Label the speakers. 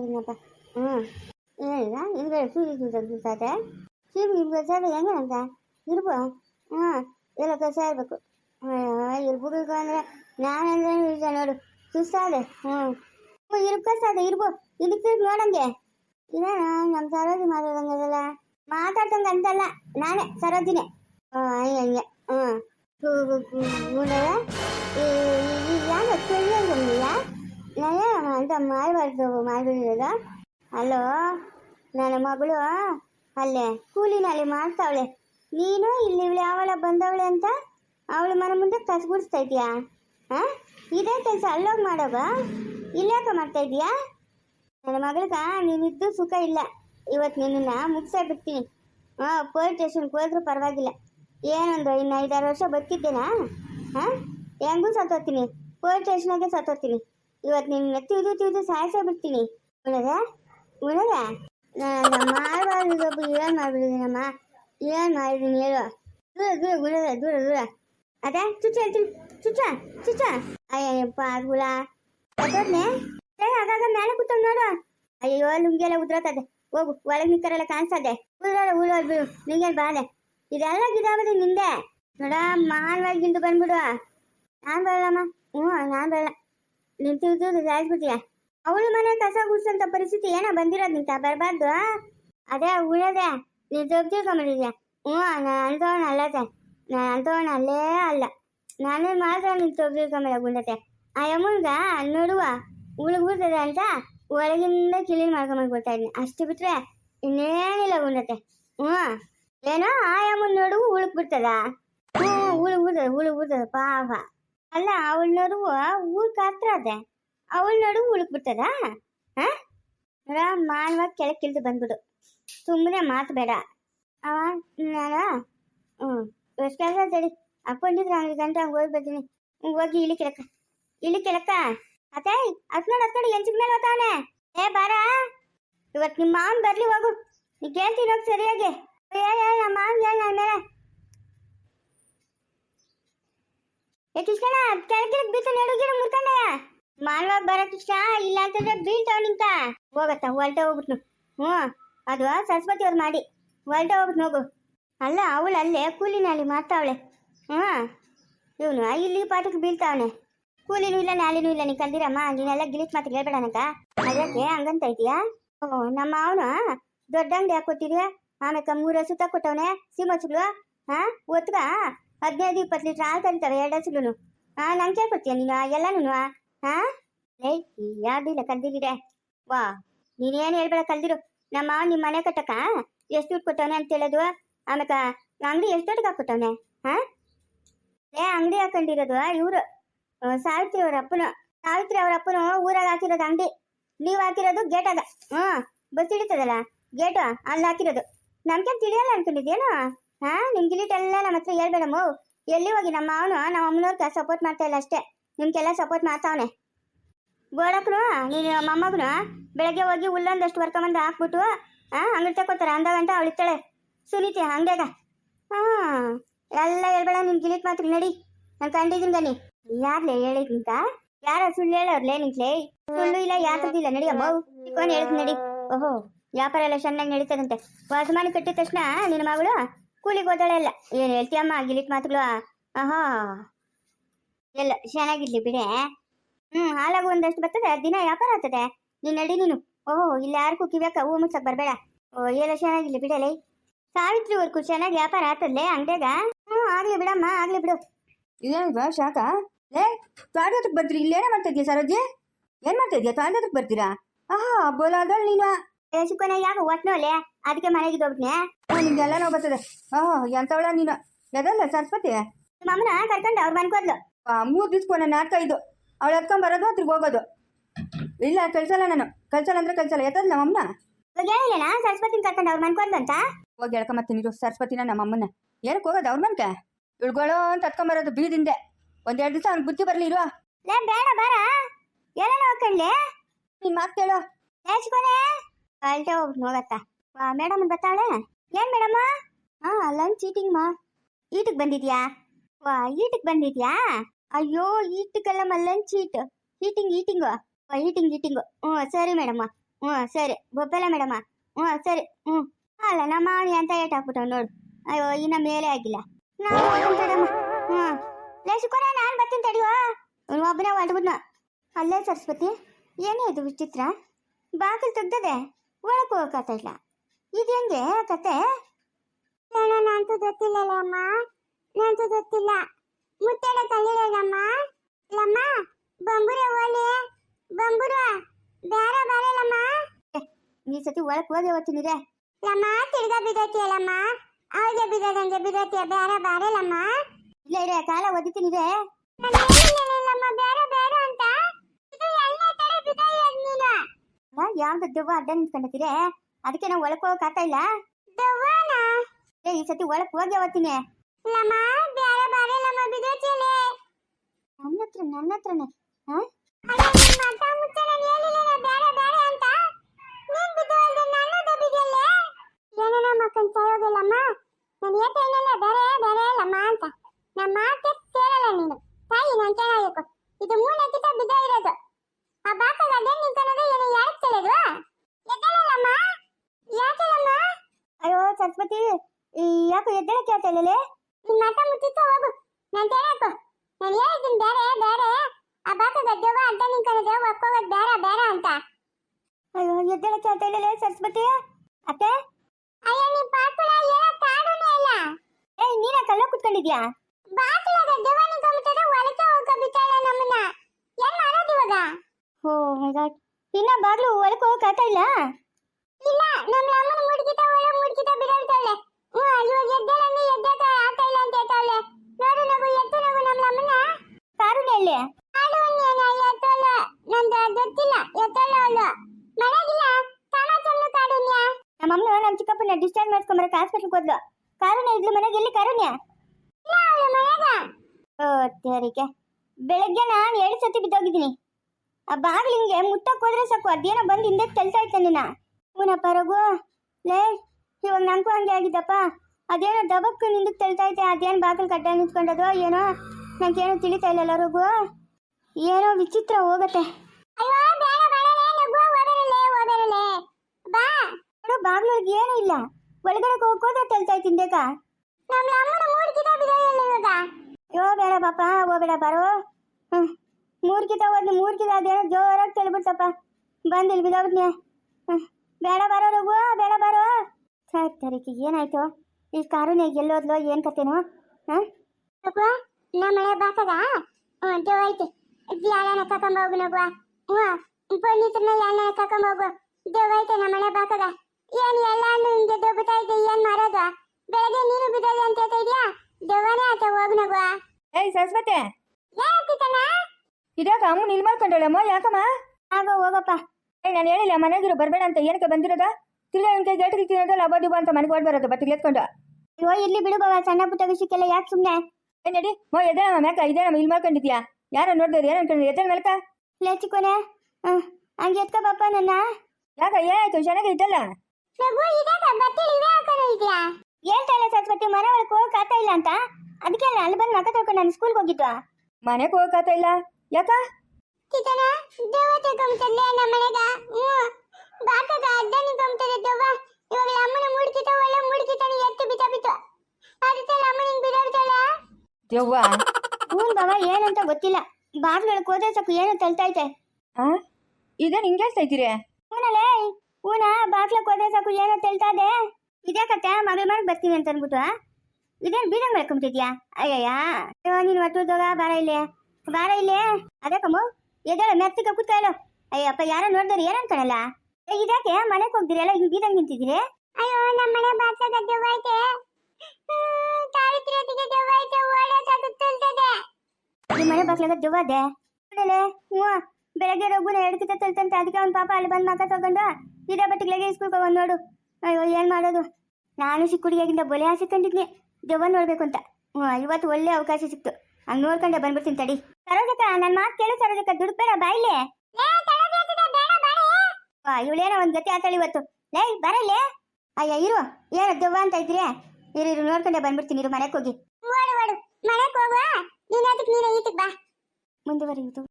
Speaker 1: ಬೇಕಾಗಿನಪ್ಪ ಹ್ಞೂ ಏನಿಲ್ಲ ಹಿಂಗೆ ಸೂರ್ಯ ತೆಗ್ದಿರ್ತಾರೆ ಸೂರ್ಯ ಇರ್ಬೇಕಾದ್ರೆ ಹೆಂಗೆ ಅಂತ ಇರ್ಬೋ ಹ್ಞೂ ಎಲ್ಲ ಕೆಲಸ ಇರಬೇಕು ಇರ್ಬೇಕು ಅಂದರೆ ನಾನಂದ್ರೆ ನಿಜ ನೋಡು ಸುಸ್ತಾದೆ ಹ್ಞೂ ಇರ್ಬೇಕು ಕಷ್ಟ ಇರ್ಬೋ ಇದಕ್ಕೆ ನೋಡಂಗೆ ಇದೇನ ನಮ್ಮ ಸರೋಜಿ ಮಾತಾಡಂಗಲ್ಲ ಮಾತಾಡ್ತಂಗೆ ಅಂತಲ್ಲ ನಾನೇ ಸರೋಜಿನೇ ಹ್ಞೂ ಹಂಗೆ ಹಂಗೆ ಹ್ಞೂ ಯಾಕೆ ಕೇಳಿಯಾ ನಾನೇ ಅಂತ ಮಾಡಬಾರ್ದು ಮಾಡಿರೋದು ಅಲೋ ನನ್ನ ಮಗಳು ಅಲ್ಲೇ ಕೂಲಿನಲ್ಲಿ ಮಾಡ್ತಾವಳೆ. ನೀನು ಇಲ್ಲಿ ಇವಳು ಯಾವಳ ಬಂದವಳೆ ಅಂತ ಅವಳು ಮನೆ ಮುಂದೆ ಕಸ ಗುಡಿಸ್ತಾ ಹಾ ಇದೇ ಕೆಲಸ ಅಲ್ಲೋಗಿ ಮಾಡೋಗ? ಇಲ್ಲಾಕ ಮಾಡ್ತಾ ಇದೀಯಾ? ನನ್ನ ಮಗಳಿಗೆ ನೀನಿದ್ದು ಸುಖ ಇಲ್ಲ. ಇವತ್ತು ನಿನ್ನನ್ನು ಮುಗಿಸೇ ಬಿಡ್ತೀನಿ. ಹಾಂ ಪೊಲೀಸ್ ಸ್ಟೇಷನ್ಗೆ ಹೋದ್ರೂ ಪರವಾಗಿಲ್ಲ. ಏನೊಂದು ಇನ್ನು ಐದಾರು ವರ್ಷ ಬದುಕಿದ್ದೇನಾ? ಹಾಂ ಹೆಂಗೂ ಸತ್ತೋತೀನಿ ಪೊಲೀಸ್ ಸ್ಟೇಷನಾಗೆ ಸತ್ತೋಗ್ತೀನಿ. ಇವತ್ತು ನಿನ್ನ ತಿಳಿದು ತಿಳಿದು ಸಾಯಿಸೋ ಬಿಡ್ತೀನಿ. ಉಳದ ಉಳದ ಮಾಡಬಾರ್ದು ಸ್ವಲ್ಪ ಏನು ಮಾಡಿಬಿಡಿದ್ದೀನಮ್ಮ ಏನು ಮಾಡಿದೀನಿ ಹೇಳು. ದೂರ ದೂರ ಗುಳದ ದೂರ ದೂರ. ಅದೇ, ಚುಚ್ಚ, ಹೇಳ್ತೀನಿ. ಚುಚ್ಚ ಚುಚ್ಚ. ಅಯ್ಯಪ್ಪ ಗುಳ. ಅದನ್ನೇ ಆಗಾಗ ಮೇಲೆ ಕೂತ್ಕೊಂಡು ನೋಡು. ಅಯ್ಯೋ ಲುಂಗಿಯೆಲ್ಲ ಉದ್ರತದೆ. ಹೋಗು, ಒಳಗೆ ನಿಕ್ಕರೆಲ್ಲ ಕಾಣಿಸ್ತದೆ. ಉಳ್ಳೋರು ಉಳ್ಳೋದು ಬಿಡು. ನಿಂಗೇನು ಬಾಧೆ? ಇದೆಲ್ಲ ಗಿದಾಬದಿ ನಿಂದೆ. ನೋಡ ಮಾನವಾಗಿಂದು ಬಂದ್ಬಿಡು. ನಾನು ಬರಲ್ಲಮ್ಮ. ಹ್ಞೂ, ನಾನು ಬರಲ್ಲ. ನಿಂತು ಸಾಯಿಸ್ಬಿಟ್ಟಿಯ ಅವಳು ಮನೆ ಕಸ ಗುಡ್ಸಂತ ಪರಿಸ್ಥಿತಿ ಏನೋ ಬಂದಿರೋದು ನಿಂತ, ಬರಬಾರ್ದು ಅದೇ ಉಳದೆ ಜೊತೆ ತಿಳ್ಕೊಂಬಿಟ್ಟಿದ್ಯಾ ಹ್ಞೂ ನಾನು ಅಂಥವಣ ಅಲ್ಲತೆ ನಾನು ಅಂಥವಣ ಅಲ್ಲೇ ಅಲ್ಲ. ನಾನೇ ಮಾತ್ರ ನೀನು ಕಮಲ ಗುಂಡತೆ. ಆ ಯಮ್ಮನ್ಗ ನೋಡುವ ಉಳುಗ್ ಬಿಡ್ತದೆ ಅಂತ ಒಳಗಿಂದ ಕ್ಲೀನ್ ಮಾಡ್ಕೊಂಬಂದು ಕೊಡ್ತಾ ಇದ್ದೀನಿ ಅಷ್ಟು ಬಿಟ್ರೆ ಇನ್ನೇನಿಲ್ಲ ಗುಂಡತೆ. ಹ್ಞೂ. ಏನೋ ಆ ಯಮ್ಮನ್ ನೋಡು ಉಳುಕ್ ಬಿಡ್ತದ ಹ್ಞೂ, ಉಳುಗ್ ಬಿಡ್ತದೆ ಉಳುಗ್ ಬಿಡ್ತದೆ ಪಾಪ. ಅಲ್ಲ, ಅವಳ ನಡುವ ಊರ್ ಕಾತ್ರ ಅದೆ. ಅವಳ ನಡುವು ಉಳುಕ್ ಬಿಡ್ತದ? ನೋಡ ಮಾನವ ಕೆಳಗೆ ಕಿಲ್ದು ಬಂದ್ಬಿಡು. ಸುಮ್ಮನೆ ಮಾತು ಬೇಡ. ಅವ, ನಾನು ಹ್ಞೂ ಎಷ್ಟು ಕೆಲಸ ಅಪ್ಪಂದಿದ್ರೆ ಹಂಗೆ ಗಂಟೆ ಹಂಗೆ ಹೋಗಿ ಬರ್ತೀನಿ. ಹೋಗಿ ಇಳಿ ಕೆಳಕ. ಇಳಿ ಕೆಳಕ. ಅತ್ತೆ, ಅತ್ ನೋಡಿ ಎಂಚಿನ ಮೇಲೆ ಹೋಗ್ತಾನೆ ಏ, ಬಾರ. ಇವತ್ತು ನಿಮ್ಮ ಮಾವನ್ ಬರ್ಲಿ ಹೋಗು. ನೀ ಕೇಳ್ತೀನಿ ಹೋಗಿ ಸರಿಯಾಗಿ. ಏ ನಮ್ಮ ಮಾವನ್ ಹೇಳ ನನ್ನ ಮೇಲೆ. ಏ ಕೃಷ್ಣ ಕೆಳಗೆ ಬೀತ ನಡುಗಿರ ಮುರ್ಕಂಡಯ್ಯ ಮಾನವಾಗ ಬರ ಇಷ್ಟ ಇಲ್ಲ ಅಂತಂದ್ರೆ ಬೀಳ್ತಾವ ನಿಂತ. ಹೋಗತ್ತ, ಹೊಲ್ಟೆ ಹೋಗ್ಬಿಟ್ನು. ಹ್ಞೂ, ಅದು ಸರಸ್ವತಿ ಅವ್ರು ಮಾಡಿ. ಹೊಲ್ಟೆ ಹೋಗ್ಬಿಟ್ನು, ಹೋಗು. ಅಲ್ಲ, ಅವಳು ಅಲ್ಲೇ, ಕೂಲಿನಲ್ಲಿ ಮಾಡ್ತಾವಳೆ ಹ್ಞೂ, ಇವನು ಇಲ್ಲಿ ಪಾಠಕ್ಕೆ ಬೀಳ್ತಾವನೆ. ಕೂಲಿನೂ ಇಲ್ಲ, ನಾಲಿನೂ ಇಲ್ಲ, ನೀ ಕಲ್ದಿರಮ್ಮ, ನೀನೆಲ್ಲ ಗಿಲಿಟ್ ಮಾತು ಹೇಳ್ಬೇಡ ನನಗ ಅದಕ್ಕೆ ಹಂಗಂತ ಇದೀಯಾ ಓ, ನಮ್ಮ ಅವನು ದೊಡ್ಡ ಅಂಗಡಿ ಹಾಕೋತಿದ್ಯಾ ಆಮೇಲೆ ಮೂರು ಸುತ್ತ ಕೊಟ್ಟವನೆ ಸಿಮಚ್ಗಳು ಹಾ ಒತ್ಗ ಹದಿನೈದು, ಇಪ್ಪತ್ತು ಲೀಟ್ರ್ ಹಾಲು ತರಿತಾರೆ ಎರಡು ಹಸುಗಳು ಹಾ ನಂಗೆ ಕೇಳ್ಕೊತೀಯ ನೀನು ಎಲ್ಲನೂ ಹಾ ಏಯ್ ಯಾವ್ದಿಲ್ಲ ಕಲ್ದಿರಿಡೆ ವಾ, ನೀನೇನು ಹೇಳ್ಬೇಡ, ಕಲ್ದಿರು. ನಮ್ಮ ಮಾವ ನಿಮ್ಮ ಮನೆ ಕಟ್ಟಕ್ಕ ಎಷ್ಟು ದುಡ್ಡು ಕೊಟ್ಟವನೆ ಅಂತ ಹೇಳೋದು? ಆಮೇಲೆ ಅಂಗಡಿ ಎಷ್ಟು ದುಡ್ಡು ಹಾಕೊಟ್ಟವನೆ ಹಾ ಏ ಅಂಗಡಿ ಹಾಕೊಂಡಿರೋದು ಇವರು. ಸಾವಿತ್ರಿ ಅವ್ರ ಅಪ್ಪನು, ಸಾವಿತ್ರಿ ಅವ್ರ ಅಪ್ಪನು ಊರಾಗ ಹಾಕಿರೋದು ಅಂಗಡಿ. ನೀವು ಹಾಕಿರೋದು ಗೇಟಾಗ ಹ್ಞೂ ಬಸ್ ಹಿಡಿತದಲ್ಲ, ಗೇಟು ಅಲ್ಲಿ ಹಾಕಿರೋದು. ನಮ್ಗೇನು ತಿಳಿಯಲ್ಲ ಅನ್ಕೊಂಡಿದ್ಯೇನು ಹಾ, ನಿಮ್ ಗಿಲಿಟ್ ಎಲ್ಲ ನಮ್ಮ ಹತ್ರ ಹೇಳ್ಬೇಡಮ್ಮ. ಎಲ್ಲಿ ಹೋಗಿ? ನಮ್ಮ ಅವನು ನಮ್ಮ ಅಮ್ಮನವ್ರಿಗೆ ಸಪೋರ್ಟ್ ಮಾಡ್ತಾ ಇಲ್ಲ ಅಷ್ಟೇ. ನಿಮ್ಗೆಲ್ಲ ಸಪೋರ್ಟ್ ಮಾಡ್ತಾವನೆ. ಗೋಡಕ್ನು ನೀನು ಮೊಮ್ಮಗನು ಬೆಳಗ್ಗೆ ಹೋಗಿ ಹುಲ್ಲೊಂದಷ್ಟು ಬಂದು ಹಾಕ್ಬಿಟ್ಟು, ಆ, ಅಂಗಡಿ ತಗೋತಾರೆ ಅಂದ ಗಂಟ ಅವಳಿತಾಳೆ ಸುನೀತಿ ಹಂಗಾಗ ಹಾಂ, ಎಲ್ಲ ಹೇಳ್ಬೇಡ ನಿನ್ ಗಿಲಿಟ್ ಮಾತ್ರ, ನಡಿ. ನಾನು ಕಂಡಿದ್ದೀನಿ ಗನಿ ಯಾರ್ಲೇ ಹೇಳಿದ್ನಿಂತ? ಯಾರ ಸುಳ್ಳು ಹೇಳೋರ್ಲೇ ನಿಂತ್ಲೇ? ಸುಳ್ಳು ಇಲ್ಲ ಯಾತದಿಲ್ಲ ನಡಿ ಅಮ್ಮ. ಹೇಳಿದ್ ನಡಿ. ಓಹೋ, ವ್ಯಾಪಾರ ಎಲ್ಲ ಚೆನ್ನಾಗಿ ನಡೀತದಂತೆ. ವಾಸಮಾನಿ ಕಟ್ಟಿದ ತಕ್ಷಣ ನಿನ್ನ ಮಗಳು ಕೂಲಿಗೆ ಹೋದಾಳೆ ಎಲ್ಲ ಏನು ಹೇಳ್ತೀಯಮ್ಮ ಗಿಲಿಟ್ ಮಾತುಗಳು? ಆಹಾ. ಎಲ್ಲ ಚೆನ್ನಾಗಿರ್ಲಿ ಬಿಡೆ. ಹ್ಞೂ ಹಾಲಾಗು ಒಂದಷ್ಟು ಬರ್ತದೆ ದಿನ ವ್ಯಾಪಾರ ಆಗ್ತದೆ. ನೀನು ನಡಿ ನೀನು. ಓಹೋ ಇಲ್ಲಿ ಯಾರಿಗೂ ಕಿವ್ಯಾಕ ಹೂ ಮುಚ್ಚಕ್ ಬರಬೇಡ. ಓ ಎಲ್ಲ ಚೆನ್ನಾಗಿರ್ಲಿ ಬಿಡಲೇ ಸಾವಿತ್ರಿವರೆಗೂ ಚೆನ್ನಾಗಿ ವ್ಯಾಪಾರ ಆಗ್ತದಲೇ ಅಂಗಡಿಯಾಗ? ಹ್ಞೂ ಆಗ್ಲಿ ಬಿಡಮ್ಮ ಆಗ್ಲಿ ಬಿಡು.
Speaker 2: ಇದೇನಿಲ್ವಾ ಶಾಖ? ಲೇ ತೋಟದಕ್ಕೆ ಬರ್ತೀರಿ? ಇಲ್ಲೇನೇ ಮಾಡ್ತಾ ಇದೀಯ ಸರೋಜಿ? ಏನು ಮಾಡ್ತಾ ಇದೀಯ? ತೋಟದಕ್ಕೆ ಬರ್ತೀರಾ? ಆಹಾ ಬೋಲಾದಳು ನೀನು.
Speaker 1: ಚಿಕ್ಕನ ಯಾಕೆ ಒಟ್ನೋಲೆ ಅದಕ್ಕೆ ಮನೆಗೆ
Speaker 2: ಓ ನಿಮ್ಗೆಲ್ಲ ನೋವು ಬರ್ತದೆ. ಓಹೋ ಎಂಥವಳ ನೀನು? ಎದಲ್ಲ ಸರಸ್ವತಿ?
Speaker 1: ನಿಮ್ಮ ಅಮ್ಮನ ಕರ್ಕೊಂಡು ಅವ್ರು ಮನ್ಕೋದ್ಲು
Speaker 2: ಮೂರು ದಿವ್ಸಕ್ಕೆ ನನ್ನ ನಾಟಕ ಇದು. ಅವಳು ಎತ್ಕೊಂಡ್ ಬರೋದು ತಿರ್ಗಿ ಹೋಗೋದು. ಇಲ್ಲ ಕಳ್ಸಲ್ಲ ನಾನು. ಕಳ್ಸಲ್ಲ ಅಂದ್ರೆ ಕಳ್ಸಲ್ಲ. ನಮ್ಮ ಅಮ್ಮನ?
Speaker 1: ಇವಾಗ ಹೇಳಿಲ್ಲ ಸರಸ್ವತಿನ ಕರ್ಕೊಂಡು ಅವ್ರು ಮನ್ಕೋದ್ಲು ಅಂತ?
Speaker 2: ಹೋಗಿ ಎಳ್ಕೊಂಬತ್ತೀನಿ ಇರು ಸರಸ್ವತಿನ ನಮ್ಮಮ್ಮನ ಏನಕ್ಕೆ ಹೋಗೋದು ಅವ್ರ ಮನ್ಕೆ ಇಳ್ಗೊಳ್ಳೋ ಅಂತ ಎತ್ಕೊಂಬರೋದು ಬೀದಿಂದೆ. ಒಂದೆರಡು ದಿವಸ ಅವ್ನಿಗೆ ಬುದ್ಧಿ ಬರಲಿ ಇರುವ
Speaker 1: ಲೇ ಬೇಡ ಬಾರ. ಎಲ್ಲ ನೋಡ್ಕೊಂಡ್ಲಿ
Speaker 2: ನಿನ್ನ ಮಾತು ಕೇಳೋ.
Speaker 1: ಲೇಚ್ಕೊನೆ ಅಲ್ಟೆ ಹೋಗ್ಬಿಟ್ಟು ಹೋಗತ್ತ? ಮೇಡಮ್ ಬರ್ತಾಳೆ ಏನ್ ಮೇಡಮ್ಮ ಹಾ ಲಂಚ್ ಈಟಿಂಗ್ ಮಾ ಈಟಿಗೆ ಬಂದಿದ್ಯಾ ವಾ ಈಟಿಗೆ ಬಂದಿದ್ಯಾ ಅಯ್ಯೋ ಈಟಿಗಲ್ಲಮ್ಮ lunch eat eating eating eating eating ಹ್ಞೂ ಸರಿ ಮೇಡಮ್ಮ ಹ್ಞೂ ಸರಿ ಗೊಬ್ಬಲ್ಲ ಮೇಡಮ್ಮ ಹ್ಞೂ ಸರಿ ಹ್ಞೂ ಅಲ್ಲ ನಮ್ಮ ಮಾವನಿ ಅಂತ ಏಟ್ ಹಾಕ್ಬಿಟ್ಟವ್ ನೋಡು ಅಯ್ಯೋ ಇನ್ನ ಮೇಲೆ ಆಗಿಲ್ಲ ನಾನು ಹೋಗ್ತೀನಿ ತಡಮ್ಮ ಹ್ಞೂ ಲೇಶುಕೋರ ನಾನು ಬರ್ತೀನಿ ತಡಿಯೋ ಅವ್ನು ಒಬ್ಬನೇ ಹೊರಟ್ಬಿಟ್ನ ಅಲ್ಲೇ ಸರಸ್ವತಿ ಏನೇ ಇದು ವಿಚಿತ್ರ ಬಾಗಿಲು ತೆಗ್ದದೆ ಒಳಗೆ ಹೋಗಕ್ಕಾಗ್ತಾ ಇಲ್ಲ ಇದು ಹೆಂಗೆ? ಕತೆ? ನಂತೂ ಗೊತ್ತಿಲ್ಲಲ್ಲ ಅಮ್ಮ. ನಂತೂ ಗೊತ್ತಿಲ್ಲ. ಮುತ್ತಡ ಕಲಿರಲ್ಲಮ್ಮ ಲಮ್ಮ ಬಂಬುರ ಓಲಿ ಬಂಬುರ ಬೇರ ಬರಲ್ಲಮ್ಮ. ನೀ ಸತಿ ಒಳಕ್ ಹೋಗಿ ಓದ್ತೀನಿರೆ ಲಮ್ಮ ತಿರ್ಗ ಬಿದ್ದೈತಿಯಲ್ಲಮ್ಮ? ಅವ್ರಿಗೆ ಬಿದ್ದದಂಗೆ ಬಿದ್ದೈತಿಯ ಬೇರೆ ಬರಲ್ಲಮ್ಮ. ಇಲ್ಲ ಇರೆ, ಕಾಲ ಓದಿತೀನಿರೆ ಲಮ್ಮ ಬೇರೆ ಬೇರೆ ಅಂತ. ಇದು ಎಲ್ಲೇ ಕಡೆ ಬಿದ್ದೋಯ್ಯದ್ ನೀನು. ಯಾವ್ದು ದೆವ್ವ ಅಡ್ಡ ನಿಂತ್ಕೊಂಡಿದ್ದೀರೆ ಅದಕ್ಕೆ ನಾವು ಒಳಕ್ ಹೋಗಕ್ ಆಗ್ತಾ ಇಲ್ಲ? ಏ ಈ ಸತಿ ಒಳಕ್ ಹೋಗಿ ಬಿದ್ದೈತಿಯಲೇ ನನ್ನ ಹತ್ರ ನನ್ನ ಹತ್ರನೇ ಹಾ? ಇದು ಮೂಲ ಕಿತ ಬಿದ್ದ ಇರೋದು ಆ ಬಾಕಲ್ ಅದೇ ನಿಂತ್ಕೊಳ್ಳೋದು ಏನು ಯಾಕೆ ಕೇಳೋದು ಎದ್ದೇಳಲ್ಲಮ್ಮ ಯಾಕೆಲ್ಲಮ್ಮ ಅಯ್ಯೋ ಸರಸ್ವತಿ ಈ ಯಾಕೋ ಎದ್ದೇಳ ಕೇಳ್ತಾ ನಿನ್ ಮಠ ಮುಚ್ಚಿತ್ತು ಹೋಗು. ನಾನು ಹೇಳಕ್ಕು ನಾನು ಹೇಳಿದ್ದೀನಿ ಬೇರೆ ಬೇರೆ. ಆ ಬಾಕಲ್ ಗದ್ದೆವ ಅಂತ ನಿಂತ್ಕೊಳ್ಳೋದು ಒಕ್ಕೋಗೋದು ಬೇರೆ ಬೇರೆ ಅಂತ. ಅಯ್ಯೋ ಎದ್ದೇಳ ಕೇಳ್ತಾ ಇಲ್ಲ ಸರಸ್ವತಿ? ಅತ್ತೆ? ಅಯ್ಯೋ ನೀ ಪಾಕುಲ ಹೇಳಕ್ ಕಾಡುನೇ ಇಲ್ಲ. ಏಯ್ ನೀನ ಕಲ್ಲ ಕುತ್ಕೊಂಡಿದ್ಯಾ? ಬಾಕಲಾಗ ದೆವ್ವ ನಿಂತ್ಕೊಂಡ್ಬಿಟ್ಟರೆ ಒಳಕ್ಕೆ ಹೋಗ್ಬಿಟ್ಟಾಳ ನಮ್ಮನ್ನ. ಏನ್ ಮಾಡೋದು ಇವಾಗ? Oh my God. ಇನ್ನ ಬಾಗ್ಲು ಒಳಕ್ಕೆ ಹೋಗಕ್ಕಾಗ್ತಾ ಇಲ್ಲ? ಇಲ್ಲ ನಮ್ಮ ಅಮ್ಮನ ಮುಡ್ಕಿತ ಒಳ ಮುಡ್ಕಿತ ಬಿಡಾಡ್ತಾಳೆ ನಗು ನಮ್ಮ ಚಿಕ್ಕಪ್ಪನ ಡಿಸ್ಚಾರ್ಜ್ ಮಾಡ್ಸ್ಕೊಂಬರಕ್ಕೆ ಹಾಸ್ಪಿಟ್ಲ್ಗೆ ಹೋದ್ಲು. ಕಾರುಣ್ಯ ಇದ್ಲು ಮನೆಗೆ ಎಲ್ಲಿ ಕಾರುಣ್ಯ? ಓ ತೇರಿಕೆ. ಬೆಳಗ್ಗೆ ನಾನು ಏಳು ಸತಿ ಬಿದ್ದೋಗಿದ್ದೀನಿ. ಆ ಬಾಗಿಲಿಂಗೆ ಮುಟ್ಟಕ್ಕೆ ಹೋದ್ರೆ ಸಾಕು ಅದೇನೋ ಬಂದು ಹಿಂದೆ ತಳ್ತಾ ಇತ್ತ ನಿನ್ನ ಹೂನಪ್ಪ ರಘು. ಲೇ ಇವಾಗ ನನಗೂ ಹಂಗೆ ಆಗಿದ್ದಪ್ಪ. ಅದೇನೋ ದಬಕ್ ನಿಂದಕ್ಕೆ ತಳ್ತಾ ಇದೆ ಅದೇನು ಬಾಗಿಲು ಕಟ್ಟ ನಿಂತ್ಕೊಂಡದು ಏನೋ? ನಂಗೇನು ತಿಳಿತಾ ಇಲ್ಲಲ್ಲ ರಘು ಏನೋ ವಿಚಿತ್ರ ಹೋಗತ್ತೆ. ಬಾಗ್ಲೊಳಗೆ ಏನೂ ಇಲ್ಲ. ಒಳಗಡೆ ಹೋಗೋದ್ರೆ ತಳ್ತಾ ಐತಿ ಬೇಕ ಅಯ್ಯೋ ಬೇಡ ಪಾಪ ಹೋಗ್ಬೇಡ ಬಾರೋ. ಹ್ಞೂ ಮೂರು ಕಿತ ಹೋದ್ನಿ ಮೂರು ಕಿತ ಅದೇನೋ ಜೋರಾಗಿ ತಳ್ಬಿಡ್ತಪ್ಪ. ಬಂದು ಇಲ್ಲಿ ಹ್ಞೂ ಬೇಡ ಬಾರೋ ರಘು ಬೇಡ ಬಾರೋ. ತರೀಕೆ ಏನಾಯ್ತು? ಈ ಕಾರುನ ಎಲ್ಲೋದ್ಲೋ ಏನು ಕತೆನೋ? ಹಾಂ? ನಮ್ಮ ಮನೆ ಬಾಕದ ದೇವ್ ಐತಿ ಯಾರನ್ನ ಕರ್ಕೊಂಡ್ ಹೋಗು ನಗುವ ಹ್ಞೂ ಪೊಲೀಸರನ್ನ ಯಾರನ್ನ ಕರ್ಕೊಂಡ್ ಹೋಗು. ಐತೆ ನಮ್ಮ ಮನೆ ಬಾಕದ ಏನ್ ಎಲ್ಲ ಹಿಂಗೆ ದೇವ್ ಇದೆ ಇದ್ದೆ ಏನ್ ಮಾಡೋದು? ಬೆಳಗ್ಗೆ ನೀನು ಬಿದ್ದೋದು ಅಂತ ಹೇಳ್ತಾ ಇದೀಯಾ? ದೇವನೇ ಆತ ಹೋಗು ನಗುವ
Speaker 2: ಏಯ್ ಸರಸ್ವತಿ! ಇದ್ಯಾಕ ಅಮ್ಮ ನಿಲ್ ಮಾಡ್ಕೊಂಡಳಮ್ಮ ಯಾಕಮ್ಮ?
Speaker 1: ಆಗ ಹೋಗಪ್ಪ.
Speaker 2: ಏಯ್ ನಾನು ಹೇಳಿಲ್ಲ ಮನೆಗಿರು ಬರಬೇಡ ಅಂತ ಏನಕ್ಕೆ ಬಂದಿರೋದ? ತಿರ್ಗಾ ಇವನ್ ಕೈ ಗೇಟಿಗೆ ತಿನ್ನೋದು ಲಬ ಡಿಬ ಅಂತ ಮನೆಗೆ ಬರೋದು ಬಟ್ಟಿಗೆ ಎತ್ಕೊಂಡು
Speaker 1: ಅಯ್ಯೋ ಇಲ್ಲಿ ಬಿಡು ಬಾವ ಸಣ್ಣ ಪುಟ್ಟ ವಿಷಯಕ್ಕೆಲ್ಲ ಯಾಕೆ ಸುಮ್ಮನೆ
Speaker 2: ಏ ನಡಿ? ಮೋ ಎದ್ದೇಳಮ್ಮ ಮ್ಯಾಕ ಇದೇನಮ್ಮ ಇಲ್ಲಿ ಮಾಡ್ಕೊಂಡಿದ್ಯಾ? ಯಾರೋ ನೋಡಿದ್ರು ಏನು ಅನ್ಕೊಂಡು ಎದೆ ಮೇಲ್ಕ
Speaker 1: ಆ ಹಂಗೆ ಎತ್ಕೋ ಪಾಪ ನನ್ನ.
Speaker 2: ಯಾಕ ಏನಾಯ್ತು? ಚೆನ್ನಾಗಿ ಇದ್ದಲ್ಲ?
Speaker 1: ನಗು ಇದಾಗ ಬಟ್ಟೆ ಇವೇ ಹಾಕೋಣ ಇದೆಯಾ ಹೇಳ್ತಾಳೆ ಸರಸ್ವತಿ ಮನೆ ಒಳಗೆ ಹೋಗಕ್ ಆಗ್ತಾ ಇಲ್ಲ ಅಂತ. ಅದಕ್ಕೆ ಅಲ್ಲ ಅಲ್ಲಿ ಬಂದು ಮಕ್ಕ ತೊಳ್ಕೊಂಡು ನಾನು ಸ್ಕೂಲ್ಗೆ ಹೋಗಿದ್ದು
Speaker 2: ಮನೆಗೆ ಹೋಗಕ್ಕಾತ ಇಲ್ಲ. ಯಾಕ?
Speaker 1: ಕಿತನ ದೇವತೆ ಕಂತಲ್ಲೇ ನಮ್ಮ ಮನೆಗ ಹ್ಞೂ ಬಾಕದ ಅಡ್ಡ ನಿಂತ್ಕೊಂತಾರೆ ದೆವ್ವ ಇವಾಗ ಅಮ್ಮನ ಮುಡ್ಕಿತ ಒಳ್ಳೆ ಮುಡ್ಕಿತಾನೆ ಎತ್ತು ಬಿತ್ತ ಬಿತ್ತು ಅದಕ್ಕೆ ಅಮ್ಮನಿಗೆ ಬಿಡೋಡ್ತಾಳ
Speaker 2: ದೆವ್ವ
Speaker 1: ಹ್ಞೂ ಬಾವ ಏನಂತ ಗೊತ್ತಿಲ್ಲ. ಬಾಗ್ಲೊಳಗೆ ಹೋದ್ರೆ ಸಾಕು ಏನು ತಲ್ತೈತೆ.
Speaker 2: ಆ? ಇದೇನು ನಿಂಗೆ ಹೇಳ್ತೈತೀರಿ
Speaker 1: ಹೂನಲೇ ಹೂನ ಬಾಗ್ಲಕ್ಕೆ ಹೋದ್ರೆ ಸಾಕು ಏನೋ ತಲ್ತಾ ಇದೆ ಇದೇ ಕತೆ ಮಗಳ ಮನೆಗೆ ಬರ್ತೀನಿ ಅಂತ ಅಂದ್ಬಿಟ್ಟು ಇದೇನು ಬೀದ ಮಾಡ್ಕೊಂಬಿಟ್ಟಿದ್ಯಾ? ಅಯ್ಯಯ್ಯ ಅಯ್ಯೋ ನೀನು ಒಟ್ಟುದೋಗ ಬಾರ ಇಲ್ಲಿ. ಬಾರ ಇಲ್ಲಿ. ಅದೇ ಕಮ್ಮು ಎದ್ದೇಳು ಮೆತ್ತಿಗೆ ಕೂತ್ಕೊಳ್ಳು ಅಯ್ಯಪ್ಪ ಯಾರೋ ನೋಡಿದ್ರೆ ಏನಂತ ಇದಕ್ಕೆ ಮನೆಗ್ ಇದ್ಯಾಕೆ ಮನೆಗೆ ಹೋಗ್ದಿರಲ್ಲ ಹಿಂಗೆ ಬೀದಂಗೆ ನಿಂತಿದ್ದೀರಿ? ಅಯ್ಯೋ ನಮ್ಮ ಮನೆ ಬಾಗ್ಲ ಗದ್ದೆ ಐತೆ. ಬಾಗ್ಲಾಗ ದೆವ್ವ ಅದೇ ನೋಡಲೆ ಹ್ಞೂ ಬೆಳಗ್ಗೆ ರಘುನ ಎರಡು ಕಿತ ತಳ್ತಂತೆ ಅದಕ್ಕೆ ಅವ್ನ ಪಾಪ ಅಲ್ಲಿ ಬಂದು ಮಾತಾ ತಗೊಂಡು ಇದೇ ಬಟ್ಟಿಗೆ ಸ್ಕೂಲ್ಗೆ ಬಂದು ನೋಡು. ಅಯ್ಯೋ ಏನು ಮಾಡೋದು? ನಾನು ಚಿಕ್ಕ ಹುಡುಗಿಯಾಗಿಂದ ಬೊಲೆ ಆಸೆ ಕಂಡಿದ್ನಿ ದೆವ್ವ ನೋಡ್ಬೇಕು ಅಂತ. ಹ್ಞೂ ಇವತ್ತು ಒಳ್ಳೆ ಅವಕಾಶ ಸಿಕ್ತು. ಹಂಗೆ ನೋಡ್ಕೊಂಡೆ ಬಂದ್ಬಿಡ್ತೀನಿ ತಡಿ. ಸರೋಜಕ್ಕ ನನ್ನ ಮಾತು ಕೇಳು ಸರೋಜಕ್ಕ ದುಡ್ಬೇಡ ಬಾಯಿಲೆ ಇವಳೇನೋ ಒಂದು ಗತಿ ಆತಾಳೆ ಇವತ್ತು. ಲೇ ಬರಲೇ ಅಯ್ಯ ಇರು ಏನೋ ದೆವ್ವ ಅಂತ ಇದ್ರೆ ಇರು ಇರು ನೋಡ್ಕೊಂಡೆ ಬಂದ್ಬಿಡ್ತೀನಿ ಇರು ಮನೆಗೆ ಹೋಗಿ. ನೀನು ಅದಕ್ಕೆ ನೀನು ಈತಕ್ಕೆ ಬಾ. ಮುಂದುವರಿಯುವುದು.